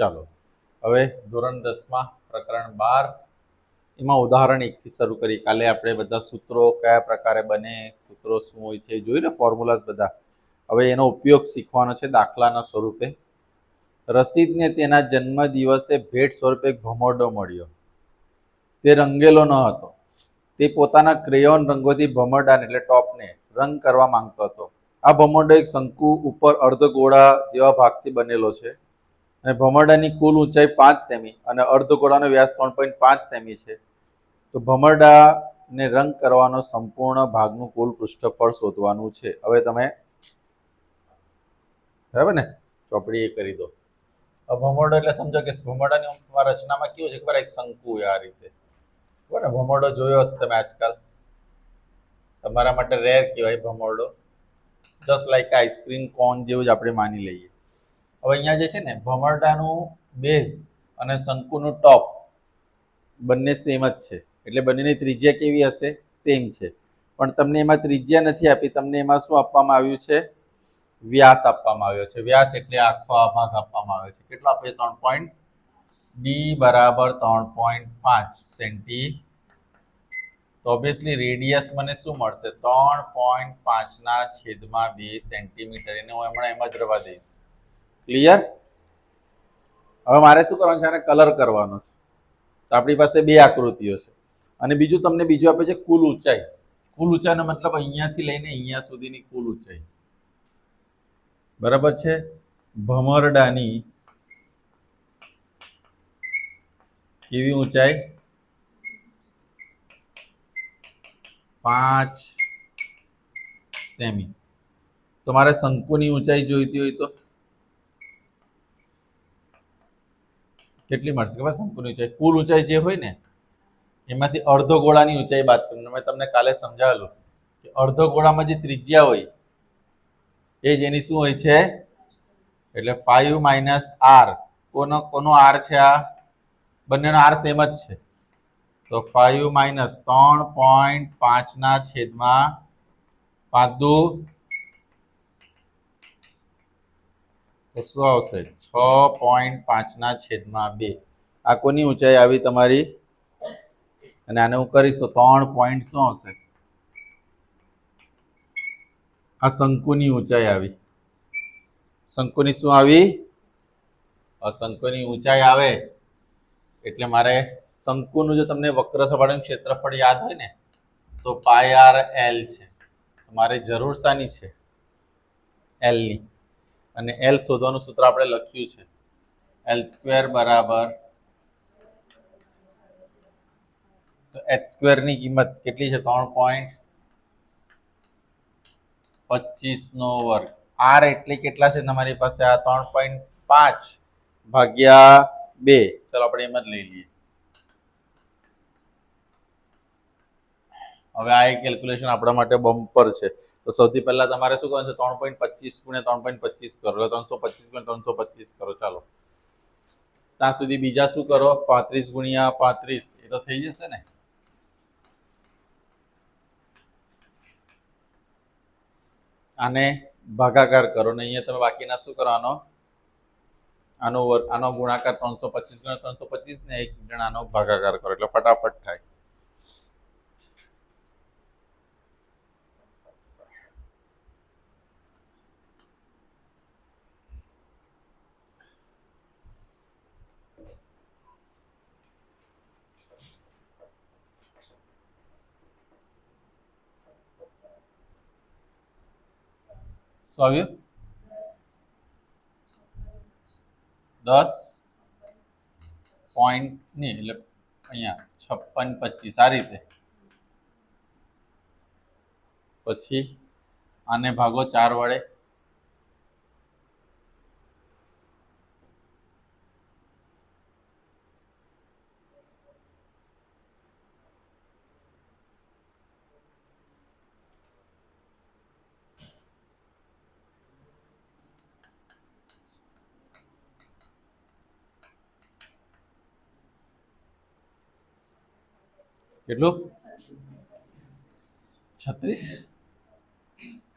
ચાલો. હવે ધોરણ દસમાં પ્રકરણ બાર. એમાં ઉદાહરણ એકથી શરૂ કરી. કાલે આપણે બધા સૂત્રો કયા પ્રકારે બને, સૂત્રો શું હોય છે જોયું ને ફોર્મ્યુલાઝ બધા. હવે એનો ઉપયોગ શીખવાનો છે દાખલાના સ્વરૂપે. રસીદને તેના જન્મ દિવસે ભેટ સ્વરૂપે એક ભમરડો મળ્યો. તે રંગેલો ન હતો. તે પોતાના ક્રેયોન રંગોથી ભમરડાને, એટલે ટોપને, રંગ કરવા માંગતો હતો. આ ભમરડો એક શંકુ ઉપર અર્ધગોળા જેવા ભાગથી બનેલો છે. અને ભમરડાની કુલ ઊંચાઈ પાંચ સેમી અને અર્ધગોળાનો વ્યાસ ત્રણ પોઈન્ટ પાંચ સેમી છે. તો ભમરડાને રંગ કરવાનો સંપૂર્ણ ભાગનું કુલ પૃષ્ઠફળ શોધવાનું છે. હવે તમે બરાબર ને? ચોપડી એ કરી દો. ભમરડો એટલે સમજો કે ભમરડાની રચનામાં કેવું છે? ખબર એક શંકુ આ રીતે. બરાબર ભમરડો જોયો હશે તમે આજકાલ. તમારા માટે રેર કહેવાય ભમરડો. Just like ice cream cone જેવું જ આપણે માની લઈએ. હવે અહીંયા જે છે ને, ભમરડાનું બેઝ અને શંકુનું ટોપ બંને સેમ જ છે. એટલે બંનેની ત્રિજ્યા કેવી હશે? સેમ છે. પણ તમને એમાં ત્રિજ્યા નથી આપી, તમને એમાં શું આપવામાં આવ્યું છે? વ્યાસ આપવામાં આવ્યો છે. વ્યાસ એટલે આખો આ ભાગ આપવામાં આવ્યો છે. કેટલો આપે? ત્રણ પોઈન્ટ ડી બરાબર ત્રણ પોઈન્ટ પાંચ સેન્ટી તો ઓબ્વિયસલી રેડિયસ મને શું મળશે? ત્રણ પોઈન્ટ પાંચના છેદમાં બે સેન્ટીમીટર એને હું હમણાં એમ જ રવા દઈશ. ક્લિયર હવે મારે શું કરવાનું છે? આને કલર કરવાનો છે. તો આપણી પાસે બે આકૃતિઓ છે. અને બીજું તમને બીજું આપે છે કુલ ઊંચાઈ. કુલ ઊંચાઈનો મતલબ અહીંયાથી લઈને અહીંયા સુધીની કુલ ઊંચાઈ. બરાબર છે? ભમરડાની કેવી ઊંચાઈ? પાંચ સેમી. તો મારે શંકુની ઊંચાઈ જોઈતી હોય તો? કેટલી મળશે ખબર શંકુની ઊંચાઈ. કુલ ઊંચાઈ જે હોય ને, એમાંથી અડધો ગોળાની ઊંચાઈ બાદ કરીને મેં તમને કાલે સમજાવેલું કે અડધો ગોળામાં જે ત્રિજ્યા હોય, એ જ એની શું હોય છે? એટલે ફાઈવ માઇનસ આર કોનો કોનો આર છે આ? બંનેનો આર સેમ જ છે. તો ફાઈવ માઇનસ ત્રણ પોઈન્ટ પાંચના છેદમાં પાંચ દુ તો શું આવશે? છ પોઈન્ટ પાંચના છેદમાં બે. આ કોની ઊંચાઈ આવી તમારી? અને આને હું કરીશ તો ત્રણ પોઈન્ટ શું આવશે? આ શંકુની ઊંચાઈ આવી. શંકુની શું આવી? શંકુની ઊંચાઈ આવે. એટલે મારે શંકુનું જો તમને વક્ર સપાટીનું ક્ષેત્રફળ યાદ હોય ને, તો પાય આર એલ છે. મારે જરૂર શાની છે? એલની અને એલ શોધવાનું સૂત્ર આપણે લખ્યું છે. એલ સ્ક્વેર બરાબર. તો એચ સ્ક્વેરની કિંમત કેટલી છે? ત્રણ પોઈન્ટ પચીસનો વર્ગ. આર એટલે કેટલા છે તમારી પાસે? આ ત્રણ પોઈન્ટ પાંચ ભાગ્યા બે. ચલો આપણે એમ જ લઈ લઈએ. હવે આ કેલ્ક્યુલેશન આપણા માટે બમ્પર છે. તો સૌથી પહેલા તમારે શું કરવાનું છે? ત્રણ પોઈન્ટ પચીસ ગુણ્યા ત્રણ પોઈન્ટ પચીસ કરો. એટલે ત્રણસો પચીસ ગુણ્યા ત્રણસો પચીસ કરો. ચાલો. ત્યાં સુધી બીજા શું કરો? પાંત્રીસ ગુણ્યા પાંત્રીસ. એ તો થઈ જશે ને. આને ભાગાકાર કરો ને અહીંયા તમે બાકીના શું કરવાનો આનો વર્ગ, આનો ગુણાકાર ત્રણસો પચીસ ગુણ્યા ત્રણસો પચીસ ને એક જણાનો ભાગાકાર કરો. એટલે ફટાફટ થાય. શું આવ્યું? દસ પોઈન્ટની, એટલે અહીંયા છપ્પન પચીસ, આ રીતે. પછી આને ભાગો ચાર વડે. કેટલું? છત્રીસ?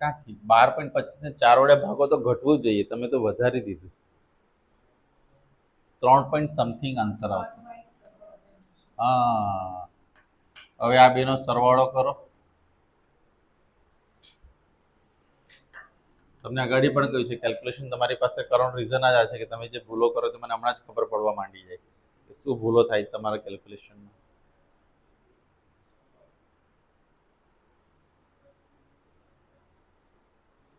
કાંથી બાર પોઈન્ટ પચીસ ને ચાર વડે ભાગો તો ઘટવું જોઈએ. તમે તો વધારી દીધું. ત્રણ પોઈન્ટ સમથિંગ આન્સર આવશે. હા. હવે આ બેનો સરવાળો કરો. તમને આગળ પણ કહ્યું છે કેલ્ક્યુલેશન તમારી પાસે કરવાનું રીઝન જ આ છે કે તમે જે ભૂલો કરો તો મને હમણાં જ ખબર પડવા માંડી જાય કે શું ભૂલો થાય તમારા કેલ્ક્યુલેશનમાં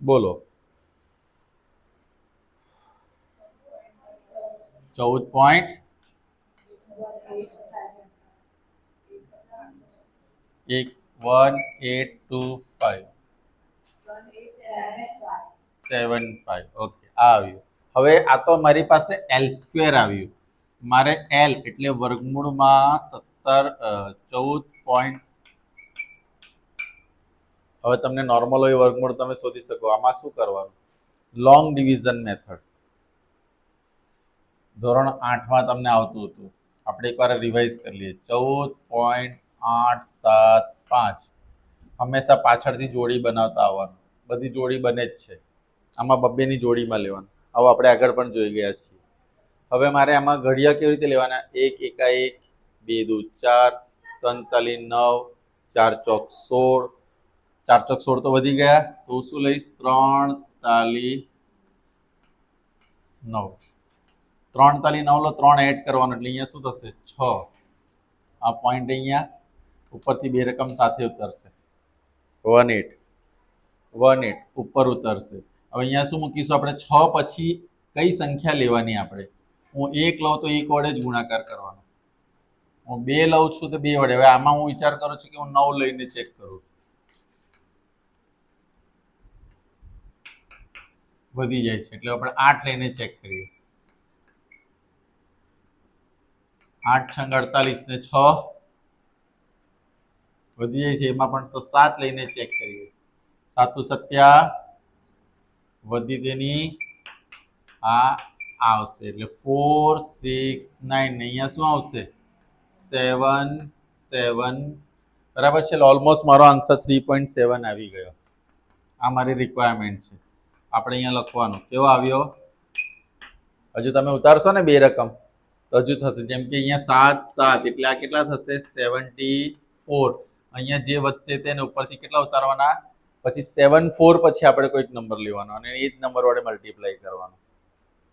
બોલો. ચૌદ પોઈન્ટ એક one eight two five seven five okay આ આવ્યું. હવે આ તો મારી પાસે એલ સ્ક્વેર આવ્યું. મારે એલ એટલે વર્ગમૂળમાં સત્તર ચૌદ પોઈન્ટ હવે તમને નોર્મલ હોય વર્ગમૂળ તમે શોધી શકો. આમાં શું કરવાનું? લોંગ ડિવિઝન મેથડ ધોરણ આઠમાં તમને આવતું હતું. આપણે એકવાર રિવાઇઝ કરી લઈએ. ચૌદ પોઈન્ટ આઠ સાત પાંચ. હંમેશા પાછળથી જોડી બનાવતા આવવાનું. બધી જોડી બને જ છે. આમાં બબ્બેની જોડીમાં લેવાનું. આવું આપણે આગળ પણ જોઈ ગયા છીએ. હવે મારે આમાં ઘડિયા કેવી રીતે લેવાના? એક એકા એક બે, દુ, ચાર ત્રણ તાલી નવ, ચાર ચોક સોળ ચાર ચોક સોળ તો વધી ગયા. તો હું શું લઈશ? ત્રણ તાલી નવ. ત્રણ તાલી નવ લો, ત્રણ એડ કરવાનો. એટલે અહીંયા શું થશે? છ. આ પોઈન્ટ અહીંયા ઉપરથી બે રકમ સાથે ઉતરશે. વન એટ વન એટ ઉપર ઉતરશે. હવે અહીંયા શું મૂકીશું આપણે? છ પછી કઈ સંખ્યા લેવાની આપણે? હું એક લઉં તો એક વડે જ ગુણાકાર કરવાનો. હું બે લઉં છું તો બે વડે. હવે આમાં હું વિચાર કરું છું કે હું નવ લઈને ચેક કરું. વધી જાય છે. એટલે આપણે આઠ લઈને ચેક કરીએ. આઠ છંગ અડતાલીસ ને છ વધી જાય છે. એમાં પણ તો સાત લઈને ચેક કરીએ. સાતુ સત્યા વધી તેની આ આવશે. એટલે ફોર સિક્સ નાઇન અહીંયા શું આવશે? સેવન સેવન બરાબર છે? ઓલમોસ્ટ મારો આન્સર થ્રી પોઈન્ટ સેવન આવી ગયો. આ મારી રિક્વાયરમેન્ટ છે. આપણે અહીંયા લખવાનું. કેવો આવ્યો? હજુ તમે ઉતારશો ને બે રકમ, તો હજુ થશે. જેમ કે અહીંયા સાત સાત, એટલે આ કેટલા થશે? Seventy four. અહીંયા જે વધશે તેને ઉપરથી કેટલા ઉતારવાના? પછી સેવન ફોર પછી આપણે કોઈક નંબર લેવાનો અને એ જ નંબર વડે મલ્ટીપ્લાય કરવાનો.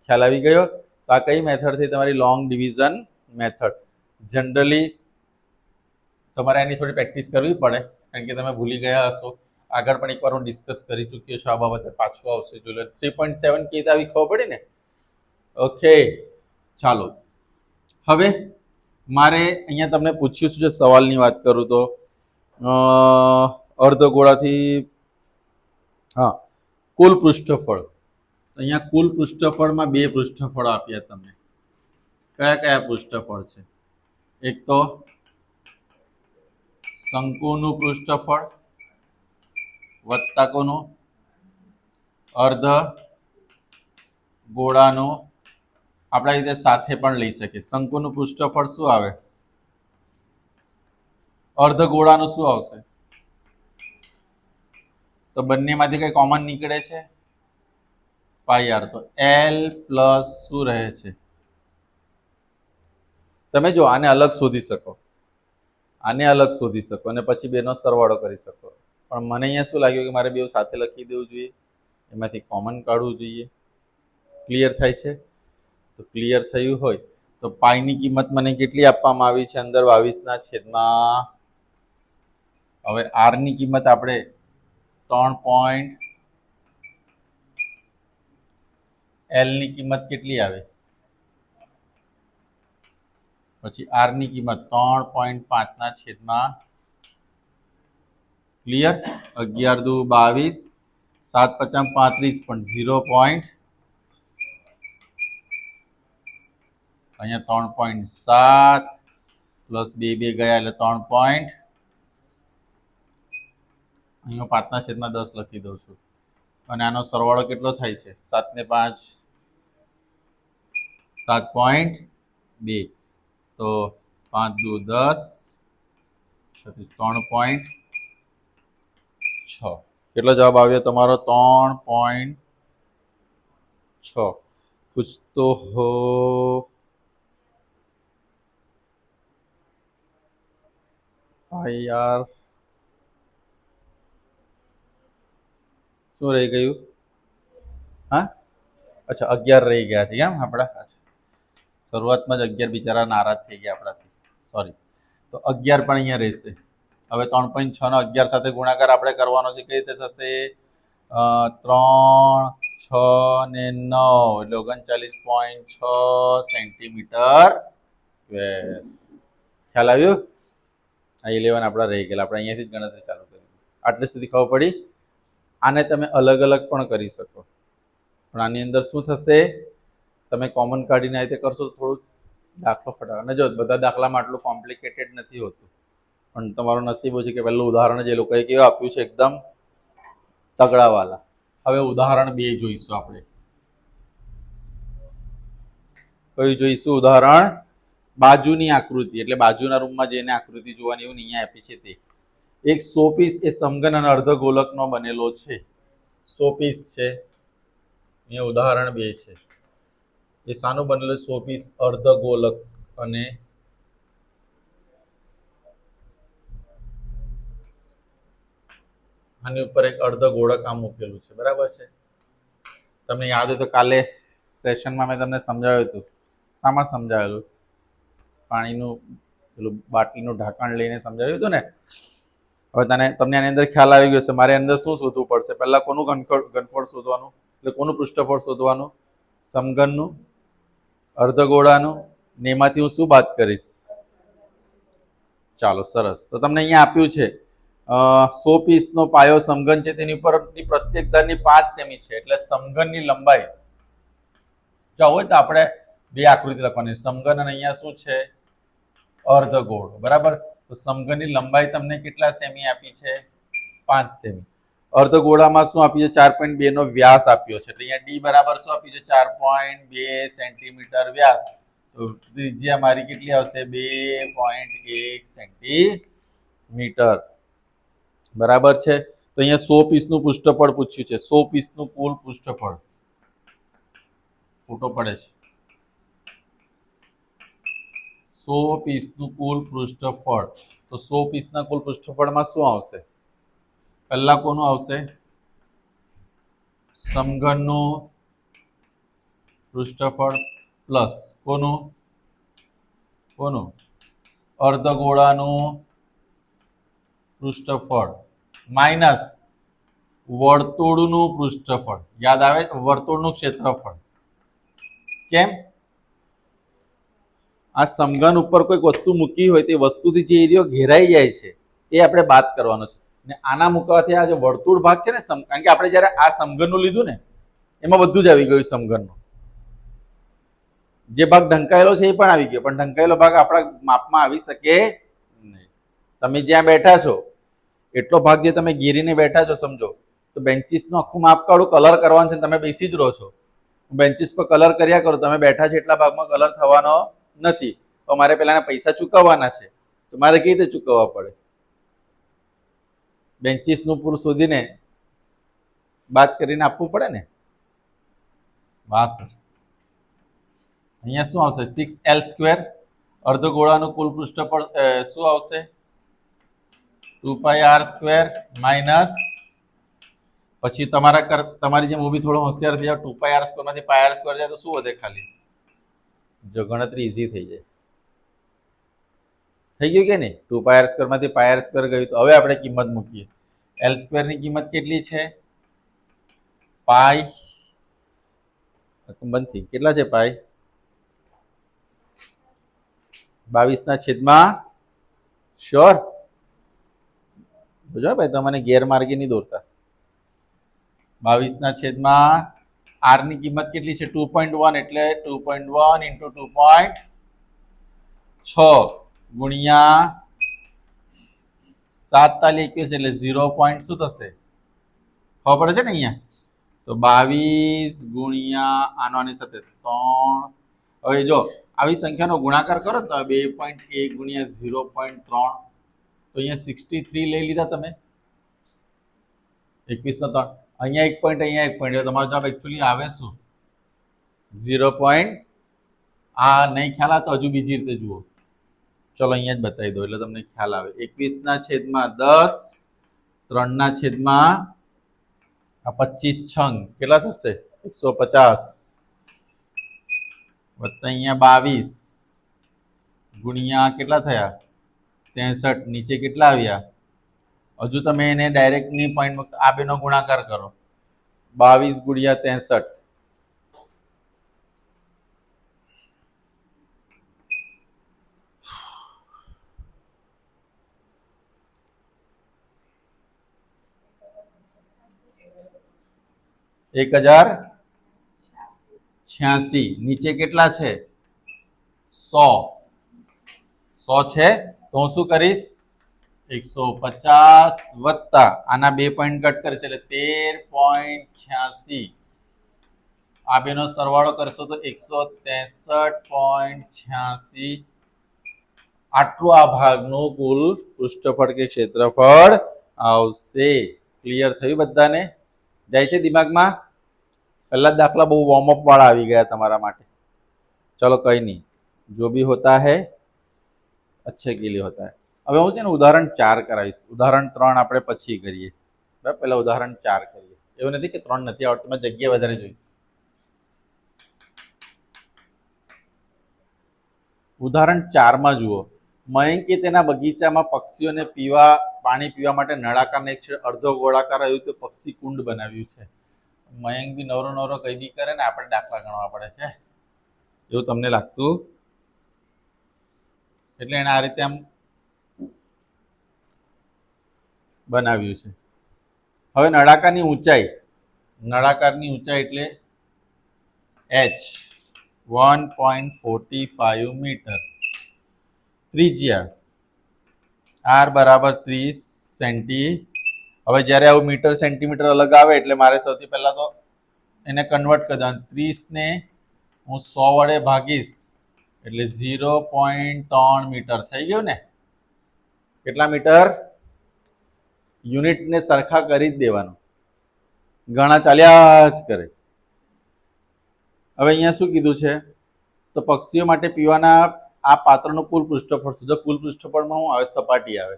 ખ્યાલ આવી ગયો? તો આ કઈ મેથડથી તમારી લોંગ ડિવિઝન મેથડ જનરલી તમારે એની થોડી પ્રેક્ટિસ કરવી પડે, કારણ કે તમે ભૂલી ગયા હશો. આગળ પણ એકવાર હું ડિસ્કસ કરી ચૂક્યો છું આ બાબતે પાછું આવશે. જોલે થ્રી પોઈન્ટ સેવન રીતે આવી ખબર પડી ને? ઓકે ચાલો. હવે મારે અહીંયા તમને પૂછ્યું છે સવાલની વાત કરું તો. અ, અર્ધગોળાથી હા કુલ પૃષ્ઠફળ. અહીંયા કુલ પૃષ્ઠફળમાં બે પૃષ્ઠફળ આપ્યા તમને કયા કયા પૃષ્ઠફળ છે? એક તો શંકુનું પૃષ્ઠફળ વત્તા કોનો? અર્ધ ગોળાનું. આપણા રીતે સાથે પણ લઈ શકીએ. શંકુનું પૃષ્ઠફળ શું આવે? અર્ધ ગોળાનું શું આવશે? તો બંનેમાંથી કઈ કોમન નીકળે છે? Pi R. તો એલ પ્લસ શું રહે છે? તમે જો આને અલગ શોધી શકો. આને અલગ શોધી શકો અને પછી બેનો સરવાળો કરી શકો. પણ મને અહીંયા શું લાગ્યું કે મારે બે સાથે લખી દેવું જોઈએ? એમાંથી કોમન કાઢવું જોઈએ. ક્લિયર થાય છે? તો ક્લિયર થયું હોય તો પાઈની કિંમત મને કેટલી આપવામાં આવી છે અંદર બાવીસના છેદમાં? હવે આરની કિંમત આપણે ત્રણ પોઈન્ટ એલની કિંમત કેટલી આવે? પછી આરની કિંમત ત્રણ પોઈન્ટ પાંચના છેદમાં ક્લિયર અગિયાર દુ બાવીસ, સાત પચાસ પાંત્રીસ પણ ઝીરો પોઈન્ટ. અહીંયા ત્રણ પોઈન્ટ સાત, પ્લસ બે બે ગયા એટલે ત્રણ પોઈન્ટ. અહીંયા પાંચના છેદમાં દસ લખી દઉં છું. અને આનો સરવાળો કેટલો થાય છે? સાત ને પાંચ, સાત પોઈન્ટ બે. તો પાંચ દુ દસ, છત્રીસ, ત્રણ પોઈન્ટ છ. કેટલો જવાબ આવ્યો? તમારો ત્રણ પોઈન્ટ છ. પૂછતો તો હો યાર. શું રહી ગયું? હા? અચ્છા, અગિયાર રહી ગયા છે કેમ આપણા? અચ્છા. શરૂઆતમાં જ અગિયાર બિચારા નારાજ થઈ ગયા આપણાથી. સોરી તો અગિયાર પણ અહીંયા રહેશે. હવે ત્રણ પોઈન્ટ છ નો અગિયાર સાથે ગુણાકાર આપણે કરવાનો છે કઈ રીતે થશે? ત્રણ, છ ને નવ, એટલે ઓગણચાલીસ પોઈન્ટ છ સેન્ટીમીટર સ્ક્વેર ખ્યાલ આવ્યો? આ ઇલેવન આપણા રહી ગયેલા, આપણે અહીંયાથી જ ગણતરી ચાલુ કરી. આટલે સુધી ખબર પડી? આને તમે અલગ અલગ પણ કરી શકો. પણ આની અંદર શું થશે? તમે કોમન કાઢીને આ રીતે કરશો થોડું દાખલો ફટાક અને જો બધા દાખલામાં આટલું કોમ્પ્લિકેટેડ નથી હોતું. પણ તમારું નસીબ છે કે પહેલું ઉદાહરણ જે લોકોએ કેવું આપ્યું છે એકદમ તગડાવાલા. હવે ઉદાહરણ બે જોઈશું આપણે. કયું જોઈશું ઉદાહરણ બાજુની આકૃતિ, એટલે બાજુના રૂમમાં જઈને આકૃતિ જોવાની એવું અહીંયા આપી છે તે. એક સોપીસ એ સમઘન અને અર્ધગોલકનો બનેલો છે. સોપીસ છે. અહીંયા ઉદાહરણ બે છે. એ શાનું બનેલું સોપીસ અર્ધગોલક અને આની ઉપર એક અર્ધગોળક આમ મૂકેલું છે. બરાબર છે? તમને યાદ હોય તો કાલે સેશનમાં મેં તમને સમજાવ્યું હતું. શામાં સમજાવેલું પાણીનું, પેલું બાટલીનું ઢાંકણ લઈને સમજાવ્યું હતું ને? હવે તને, તમને આની અંદર ખ્યાલ આવી ગયો છે. મારે અંદર શું શોધવું પડશે? પહેલાં કોનું ઘનફળ શોધવાનું? એટલે કોનું પૃષ્ઠફળ શોધવાનું? સમઘનનું? અર્ધગોળાનું ને એમાંથી હું શું વાત કરીશ? ચાલો, સરસ. તો તમને અહીંયા આપ્યું છે. સો પીસનો પાયો સમઘન છે, તેની ઉપરની પ્રત્યેક દરની પાંચ સેમી છે, એટલે સમઘનની લંબાઈ. જો હોય તો આપણે બે આકૃતિ લખવાની. સમઘન અને અહીંયા શું છે? અર્ધ ગોળ. બરાબર? તો સમઘનની લંબાઈ તમને કેટલા સેમી આપી છે? પાંચ સેમી. અર્ધ ગોળામાં શું આપ્યું છે? ચાર પોઈન્ટ બે નો વ્યાસ આપ્યો છે. એટલે અહીંયા ડી બરાબર શું આપ્યું છે? ચાર પોઈન્ટ બે સેન્ટીમીટર વ્યાસ. તો ત્રિજ્યા મારી કેટલી આવશે? બે પોઈન્ટ એક સેન્ટીમીટર. બરાબર છે? તો અહીંયા સો પીસનું પૃષ્ઠફળ પૂછ્યું છે. સો પીસનું કુલ પૃષ્ઠફળ. ફોટો પડે છે. સો પીસનું કુલ પૃષ્ઠફળ. તો સો પીસના કુલ પૃષ્ઠફળમાં શું આવશે? કલાકોનું કોનું આવશે. સમઘનનું પૃષ્ઠફળ પ્લસ કોનું? કોનું? અર્ધગોળાનું પૃષ્ઠફળ. માઇનસ વર્તુળનું પૃષ્ઠફળ. યાદ આવે? વર્તુળનું ક્ષેત્રફળ. કેમ? આ સમઘન ઉપર કોઈક વસ્તુ મૂકી હોય તે વસ્તુથી જે એરિયો ઘેરાઈ જાય છે, એ આપણે બાદ કરવાનો છે. ને આના મૂકવાથી આ જે વર્તુળ ભાગ છે ને કારણ કે આપણે જ્યારે આ સમઘનનું લીધું ને, એમાં બધું જ આવી ગયું સમઘનનું. જે ભાગ ઢંકાયેલો છે એ પણ આવી ગયો, પણ ઢંકાયેલો ભાગ આપણા માપમાં આવી શકે નહીં. તમે જ્યાં બેઠા છો એટલો ભાગ જે તમે ગીરીને બેઠા છો, સમજો, તો બેન્ચીસનું આખું માપકાળું કલર કરવાનું છે તમે બેસી જ રહો છો. બેન્ચીસ પર કલર કર્યા કરો, તમે બેઠા છો એટલા ભાગમાં કલર થવાનો નથી. તો મારે પેલાના પૈસા ચૂકવવાના છે. તો મારે કઈ રીતે ચૂકવવા પડે? બેન્ચીસનું પૂરું શોધીને બાદ કરીને આપવું પડે ને? વાહ, સર. અહીંયા શું આવશે? સિક્સ એલ સ્ક્વેર અર્ધગોળાનું કુલ પૃષ્ઠ પર શું આવશે? Two pi R square minus પછી તમારા કર, તમારી જેમ ઊભી થોડો હોશિયાર થઈ જાવ ટુ પાય આર સ્ક્વેરમાંથી પાઈ આર સ્ક્વેર જાય તો શું વધે ખાલી? જો ગણતરી ઇઝી થઈ જાય. થઈ ગયું કે નહીં? ટુ પાય આર સ્ક્વેરમાંથી પાઈ આર સ્ક્વેર ગયું તો હવે આપણે કિંમત મૂકીએ. એલ સ્ક્વેરની કિંમત કેટલી છે? પાય બંધથી કેટલા છે પાય બાવીસના છેદમાં શ્યોર বুঝો ભાઈ તમને ગેરમાર્ગે નહીં દોરતા. બાવીસના છેદમાં આરની કિંમત કેટલી છે? ટુ પોઈન્ટ વન એટલે two point one into two point છ ગુણ્યા સાત તાલી એકવીસ એટલે ઝીરો પોઈન્ટ શું થશે? ખબર પડે છે ને અહીંયા? તો બાવીસ ગુણ્યા આનો આની સાથે ત્રણ. હવે જો, આવી સંખ્યાનો ગુણાકાર કરો તો બે પોઈન્ટ એક ગુણ્યા ઝીરો પોઈન્ટ ત્રણ તો અહીંયા સિક્સટી થ્રી લઈ લીધા તમે. એકવીસના ત્રણ. અહીંયા એક પોઈન્ટ અહીંયા એક પોઈન્ટ તમારો જવાબ એકચ્યુઅલી આવે શું? ઝીરો પોઈન્ટ આ નહીં ખ્યાલ આવે તો હજુ બીજી રીતે જુઓ. ચલો અહીંયા જ બતાવી દો એટલે તમને ખ્યાલ આવે. એકવીસના છેદમાં દસ, ત્રણના છેદમાં આ પચીસ છંગ. કેટલા થશે? એકસો પચાસ. વત્તા અહીંયા બાવીસ. ગુણ્યા કેટલા થયા? ત્રેસઠ, નીચે કેટલા આવ્યા? હજુ તમે એને ડાયરેક્ટની પોઈન્ટ આ બેનો ગુણાકાર કરો. બાવીસ ગુણ્યા ત્રેસઠ. એક હજાર છ્યાસી. નીચે કેટલા છે? સો. સો છે? તો હું શું કરીશ? એકસો પચાસ વત્તા, આના બે પોઈન્ટ કટ કરીશ એટલે તેર પોઈન્ટ છ્યાસી. આ બેનો સરવાળો કરશો તો એકસો ત્રેસઠ પોઈન્ટ છ્યાસી. આટલું આ ભાગનું કુલ પૃષ્ઠફળ કે ક્ષેત્રફળ આવશે. ક્લિયર થયું બધાને? જાય છે દિમાગમાં? પહેલા દાખલા બહુ વોર્મઅપ વાળા આવી ગયા તમારા માટે. ચલો કંઈ નહીં. જો બી હોતા હૈ અચ્છે કે લીએ હોતા હૈ. હવે હું છે ને ઉદાહરણ ચાર કરાવીશ. ઉદાહરણ ત્રણ આપણે પછી કરીએ. બરાબર? પહેલાં ઉદાહરણ ચાર કરીએ. એવું નથી કે ત્રણ નથી આવડતું મેં જગ્યા વધારે જોઈશ. ઉદાહરણ ચારમાં જુઓ. મયંકે તેના બગીચામાં પક્ષીઓને પીવા, પાણી પીવા માટે નળાકારને એક અડધો ગોળાકાર આવ્યું તો પક્ષી કુંડ બનાવ્યું છે. મયંક બી નવરો નવરો કંઈ બી કરે ને, આપણે દાખલા ગણવા પડે છે. એવું તમને લાગતું એટલે એને આ રીતે આમ બનાવ્યું છે. હવે નળાકારની ઊંચાઈ નળાકારની ઊંચાઈ એટલે H one point forty five metre. ત્રિજ્યા આર બરાબર ત્રીસ સેન્ટી, હવે જ્યારે આવું મીટર સેન્ટીમીટર અલગ આવે એટલે મારે સૌથી પહેલાં તો એને કન્વર્ટ કરી દેવાનું ત્રીસને હું સો વડે ભાગીશ. એટલે ઝીરો પોઈન્ટ ત્રણ મીટર થઈ ગયું ને? કેટલા મીટર? યુનિટને સરખા કરી જ દેવાનું. ઘણા ચાલ્યા જ કરે. હવે અહીંયા શું કીધું છે? તો પક્ષીઓ માટે પીવાના આ પાત્રનું કુલ પૃષ્ઠફળ છે? જો કુલ પૃષ્ઠફળમાં હું આવે? સપાટી આવે.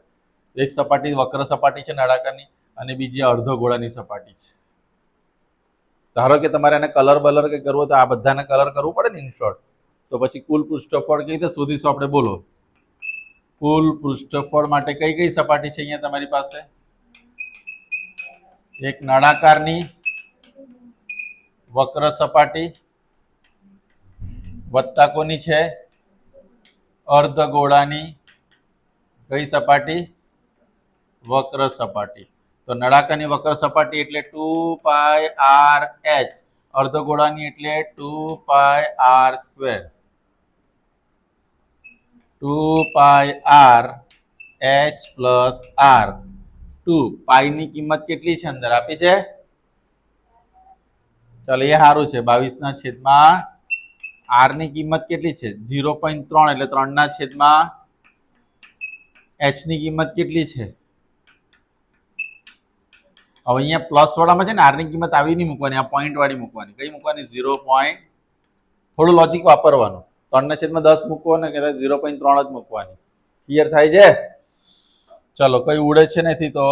એક સપાટી વક્ર સપાટી છે નળાકારની અને બીજી અર્ધો ગોળાની સપાટી છે. ધારો કે તમારે એને કલર બલર કે કરવો તો આ બધાને કલર કરવું પડે ને ઇન શોર્ટ તો પછી કુલ પૃષ્ઠફળ કઈ રીતે શોધીશું આપણે? બોલો. કુલ પૃષ્ઠફળ માટે કઈ કઈ સપાટી છે અહીંયા તમારી પાસે? એક નળાકારની વક્ર સપાટી, વત્તા કોની છે? અર્ધ ગોળાની કઈ સપાટી? વક્ર સપાટી. તો નળાકારની વક્ર સપાટી એટલે ટુ પાય આર એચ. અર્ધ ગોળાની એટલે two pi R square. Two pi R H plus R two પાઈની કિંમત કેટલી છે અંદર? આપી છે? ચાલો, એ સારું છે. બાવીસના છેદમાં આરની કિંમત કેટલી છે? ઝીરો પોઈન્ટ ત્રણ, એટલે ત્રણના છેદમાં એચની કિંમત કેટલી છે? હવે અહીંયા પ્લસ વાળામાં છે ને આરની કિંમત આવી નહીં મૂકવાની, આ પોઈન્ટ વાળી મૂકવાની. કઈ મૂકવાની? ઝીરો પોઈન્ટ, થોડું લોજિક વાપરવાનું. ત્રણના છેદમાં દસ મૂકવો ને કદાચ ઝીરો પોઈન્ટ ત્રણ જ મૂકવાની. ક્લિયર થાય છે? ચલો, કઈ ઉડે છે નથી તો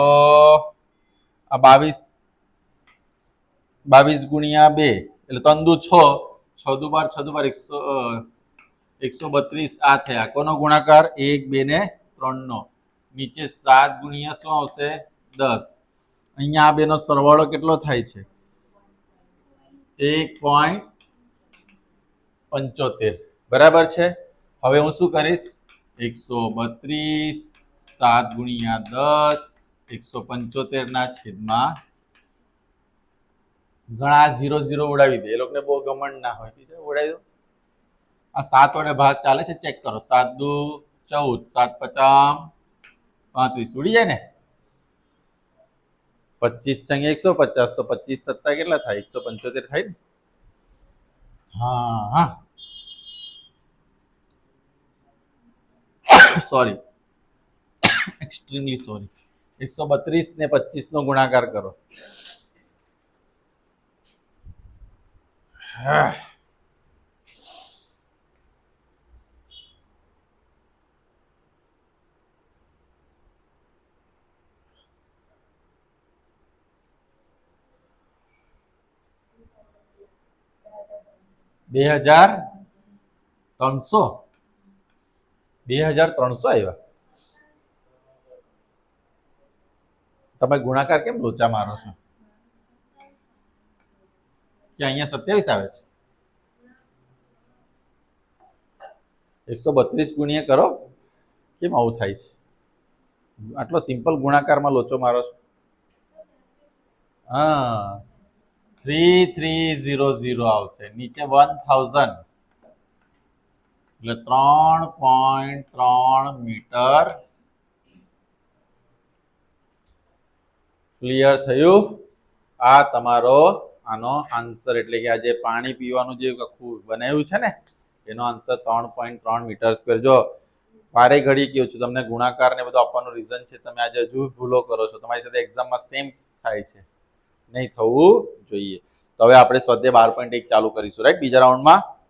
આ બાવીસ બાવીસ ગુણ્યા બે, એટલે તંદુ છ છ દુ બાર છ દુ બાર, એકસો એકસો બત્રીસ આ થયા. કોનો ગુણાકાર? એક, બે ને ત્રણ નો નીચે સાત ગુણ્યા શું આવશે દસ. અહીંયા આ બેનો સરવાળો કેટલો થાય છે? એક પોઈન્ટ પંચોતેર. બરાબર છે? હવે હું શું કરીશ? એકસો બત્રીસ, સાત ગુણ્યા દસ, એકસો પંચોતેરના છેદમાં ઘણા ઝીરો ઝીરો ઉડાવી દે. એ લોકોને બહુ ગમંડ ના હોય. છે? ઉડાવી દો. આ સાત વડે ભાગ ચાલે છે? ચેક કરો. સાત દુ ચૌદ, સાત પચામ, પાંત્રીસ. ઉડી જાય ને? પચીસ સંગ એકસો પચાસ, તો પચીસ સત્તા કેટલા થાય? એકસો પંચોતેર થાય ને? હા હા. સોરી એક્સ્ટ્રીમલી સોરી એકસો બત્રીસ ને પચીસનો ગુણાકાર કરો. બે હજાર ત્રણસો. બે હજાર ત્રણસો આવ્યા તમે ગુણાકાર કેમ લોચા મારો છો? કે અહીંયા સત્યાવીસ આવે છે? એકસો બત્રીસ ગુણ્યા કરો, કેમ આવું થાય છે? આટલો સિમ્પલ ગુણાકારમાં લોચો મારો છો. હા. થ્રી થ્રી ઝીરો ઝીરો આવશે. નીચે વન થાઉઝન્ડ એટલે ત્રણ પોઈન્ટ ત્રણ મીટર. ક્લિયર થયું? આ તમારો, આનો આન્સર એટલે કે આ જે પાણી પીવાનું જે આખું બનાવ્યું છે ને, એનો આન્સર ત્રણ પોઈન્ટ ત્રણ મીટર સ્ક્વેર જો, વારે ઘડી કહ્યું છું? તમને ગુણાકાર ને બધું આપવાનું રીઝન છે, તમે આજે હજુ ભૂલો કરો છો. તમારી સાથે એક્ઝામમાં સેમ થાય છે. નહીં થવું જોઈએ. તો હવે આપણે સ્વાધ્યાય બાર પોઈન્ટ એક ચાલુ કરીશું. રાઈટ બીજા રાઉન્ડમાં